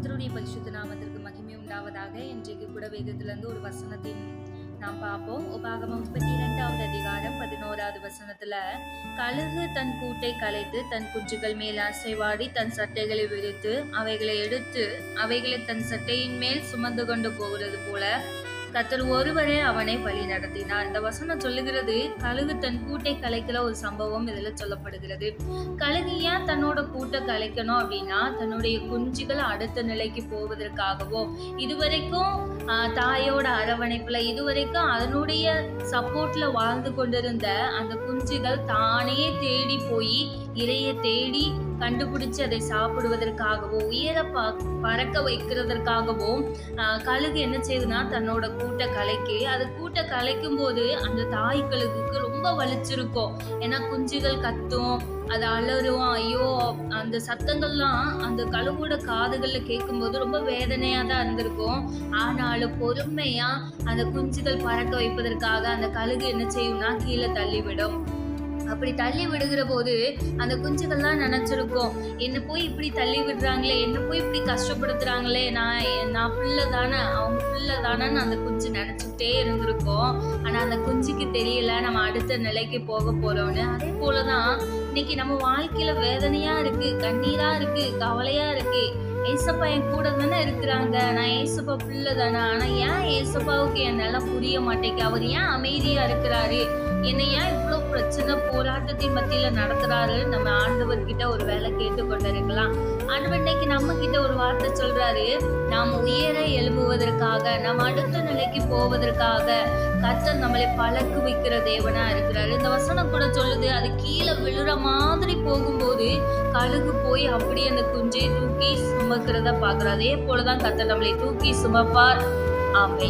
கர்த்தருடைய பரிசுத்த நாமத்திற்கு மகிமை உண்டாவதாக. இன்றைக்கு கூட வேதத்திலிருந்து ஒரு வசனத்தை நாம் பார்ப்போம். உபாகமம் முப்பத்தி இரண்டாவது அதிகாரம் பதினோராவது வசனத்துல கழுகு தன் கூட்டை கலைத்து தன் குஞ்சுகள் மேல் அசைவாடி தன் சட்டைகளை விரித்து அவைகளை எடுத்து அவைகளை தன் சட்டையின் மேல் சுமந்து கொண்டு போகிறது போல கத்தர் ஒருவரே அவனை வழி நடத்தினார். இந்த வசனம் சொல்லுகிறது கழுகு தன் கூட்டை கலைக்கிற ஒரு சம்பவம் இதுல சொல்லப்படுகிறது. கழுகு ஏன் தன்னோட கூட்டை கலைக்கணும் அப்படின்னா தன்னுடைய குஞ்சுகள் அடுத்த நிலைக்கு போவதற்காகவோ இதுவரைக்கும் தாயோட அரவணைப்புல இதுவரைக்கும் அதனுடைய சப்போர்ட்ல வாழ்ந்து கொண்டிருந்த அந்த குஞ்சுகள் தானே தேடி போய் இறைய தேடி கண்டுபிடிச்சு அதை சாப்பிடுவதற்காகவோ உயர ப பறக்க வைக்கிறதற்காகவோ கழுகு என்ன செய்யுதுன்னா தன்னோட கூட்டை கலைக்கு. அது கூட்டை கலைக்கும் போது அந்த தாய் கழுகுக்கு ரொம்ப வலிச்சிருக்கும். ஏன்னா குஞ்சுகள் கத்தும் அது அலறும். ஐயோ அந்த சத்தங்கள்லாம் அந்த கழுவோட காதுகளில் கேட்கும்போது ரொம்ப வேதனையாக தான் இருந்திருக்கும். ஆனாலும் பொறுமையாக அந்த குஞ்சுகள் பறக்க வைப்பதற்காக அந்த கழுகு என்ன செய்யும்னா கீழே தள்ளிவிடும். அப்படி தள்ளி விடுகிற போது அந்த குஞ்சுகள்லாம் நினச்சிருக்கோம் என்ன போய் இப்படி தள்ளி விடுறாங்களே? என்ன போய் இப்படி கஷ்டப்படுத்துறாங்களே? நான் நான் பிள்ளை தானே அவங்க பிள்ளை தானேன்னு அந்த குஞ்சு நினைச்சுட்டே இருந்திருக்கோம். ஆனா அந்த குஞ்சுக்கு தெரியல நம்ம அடுத்த நிலைக்கு போக போறோம்னு. அதே போலதான் இன்னைக்கு நம்ம வாழ்க்கையில வேதனையா இருக்கு கண்ணீரா இருக்கு கவலையா இருக்கு. ஏசப்பா என் கூட தானே இருக்கிறாங்க. நான் ஏசப்பா பிள்ளை தானே. ஆனால் ஏன் ஏசப்பாவுக்கு என்னால் புரிய மாட்டேங்குது? அவர் ஏன் அமைதியாக இருக்கிறாரு? என்னை ஏன் இவ்வளோ பிரச்சனை போராட்டத்தின் மத்தியில் நடத்துறாரு? நம்ம ஆண்டவர்கிட்ட ஒரு வேலை கேட்டுக்கொண்டிருக்கலாம். ஆண்டவர் இன்னைக்கு நம்ம கிட்ட ஒரு வார்த்தை சொல்றாரு. நாம் உயர எழும்புவதற்காக நம்ம அடுத்த நிலைக்கு போவதற்காக கர்த்தர் நம்மளை பழக்கு வைக்கிற தேவனா இருக்கிறாரு. இந்த வசனம் கூட சொல்லுது அது கீழே விழுற மாதிரி போகும்போது கழுகு போய் அப்படி அந்த குஞ்சை தூக்கி சுமக்கிறத பார்க்கிறோம் அதே போலதான் கர்த்தர் நம்மளை தூக்கி சுமப்பார். ஆமை